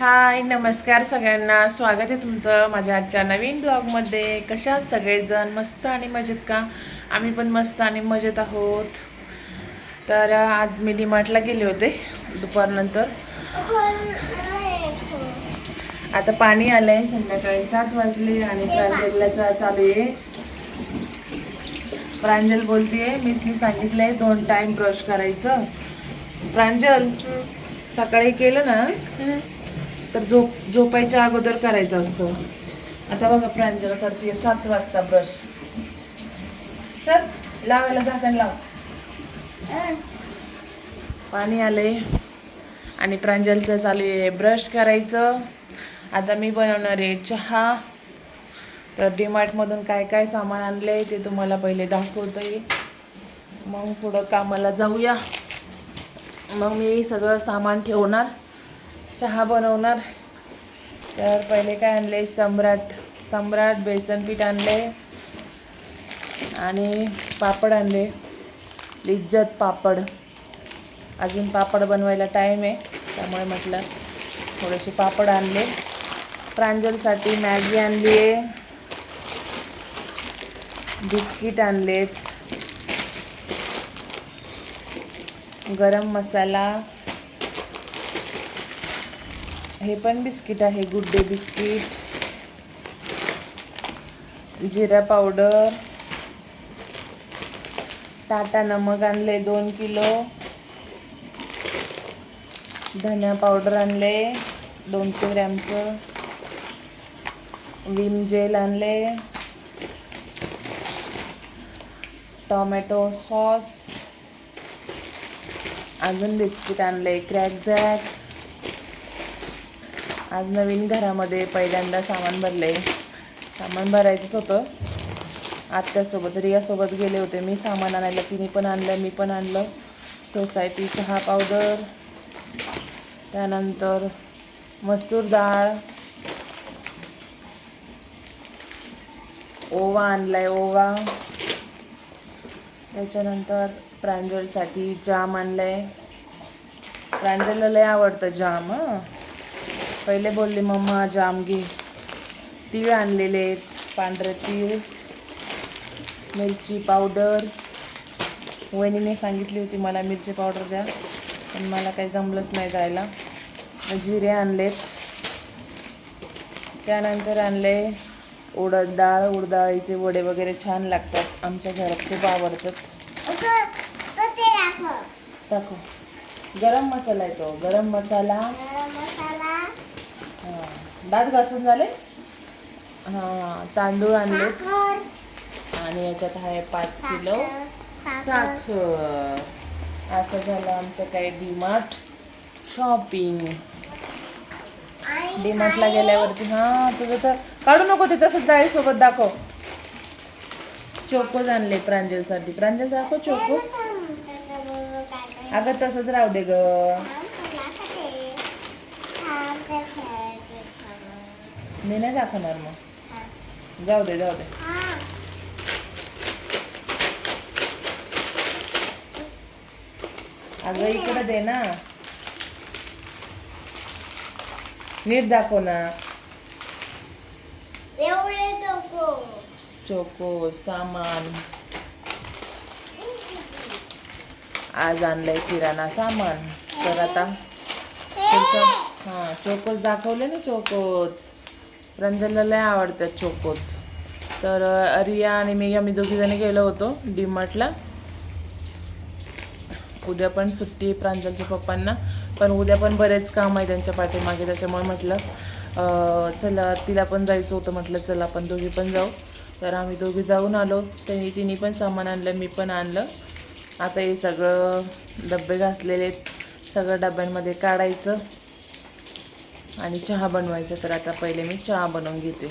हाय नमस्कार सगळ्यांना. स्वागत आहे तुमचं माझ्या आजच्या नवीन ब्लॉगमध्ये. कशात सगळेजण? मस्त आणि मजेत का? आम्ही पण मस्त आणि मजेत आहोत. तर आज मी डीमार्टला गेले होते दुपारनंतर. आता पाणी आलंय संध्याकाळी सात वाजले आणि प्रांजलला चा- चालू आहे. प्रांजल बोलतीये मिसनी सांगितलंय दोन टाइम ब्रश करायचं. प्रांजल सकाळी केलं ना? तर झोप झोपायच्या अगोदर करायचं असतं. आता बघा प्रांजल करते सात वाजता ब्रश चल लावायला झाकण लाव. पाणी आले आणि प्रांजलचं चालू आहे ब्रश करायचं. आता मी बनवणार आहे चहा. तर डीमार्टमधून काय काय सामान आणलं आहे ते तुम्हाला पहिले दाखवते मग पुढं कामाला जाऊया. मग मी सगळं सामान ठेवणार. चहा बनवणार. तर पहिले काय आणले? सम्राट सम्राट बेसन पीठ आणले. आणि पापड आणले. लिज्जत पापड. अजून पापड बनवायला टाईम आहे. त्यामुळे म्हटलं थोडेसे पापड आणले. प्रांजलसाठी मॅगी आणली आहे. बिस्किट आणलेत. गरम मसाला. हे पण बिस्किट आहे गुड डे बिस्किट जिरा पावडर टाटा नमक आणले दोन किलो धनिया पावडर आणले दोनशे ग्रॅमचं विम जेल आणले टॉमॅटो सॉस अजून बिस्किट आणले क्रॅक जॅक आज नवीन घरामध्ये पहिल्यांदा सामान भरले सामान भरायचंच होतं. आत्यासोबत रियासोबत गेले होते. मी सामान आणायला तिने पण आणलं मी पण आणलं. सोसायटी चहा पावडर. त्यानंतर मसूर डाळ. ओवा आणलाय ओवा. त्याच्यानंतर प्रांजलसाठी जाम आणलाय. प्रांजलला लय आवडतं जाम हां. पहिले बोलले मम्मा जाम घे तीळ आणलेले आहेत पांढरे तीळ मिरची पावडर वहिनीने सांगितली होती मला मिरची पावडर द्या पण मला काही जमलंच नाही जायला जिरे आणलेत त्यानंतर आणले उडद डाळ उडदाळीचे वडे वगैरे छान लागतात आमच्या घरात खूप आवडतात टाकू गरम मसाला आहे तो गरम मसाला दात घासून झाले हां तांदूळ आणलेत आणि याच्यात आहे पाच किलो साखर असं झालं आमचं काही डीमार्ट शॉपिंग डीमार्टला गेल्यावरती हां तुझं तर काढू नको ते तसंच जाळीसोबत दाखव चोकोज आणले प्रांजलसाठी प्रांजल दाखव चोकोज अगं तसंच राहू दे ग मी नाही दाखवणार मग. जाऊ दे जाऊ दे. अगं इकडे दे ना. नीट दाखव ना. चोको. सामान. आज आणलंय किराणा सामान. तर आता हां चोकोच दाखवले ना चोकोच. रंजनला लय आवडतात चोकोच. तर रिया आणि मी आम्ही दोघीजणी गेलो होतो डीमार्टला. उद्या पण सुट्टी प्रांजलच्या पप्पांना. पण उद्या पण बरेच काम आहे त्यांच्या पाठीमागे त्याच्यामुळे म्हटलं चला तिला पण जायचं होतं म्हटलं चला आपण दोघी पण जाऊ. तर आम्ही दोघी जाऊन आलो. त्यांनी तिने पण सामान आणलं मी पण आणलं. आता हे सगळं डबे घासलेले आहेत. सगळं डब्यांमध्ये काढायचं. आणि चहा बनवायचं तर आता पहिले मी चहा बनवून घेते.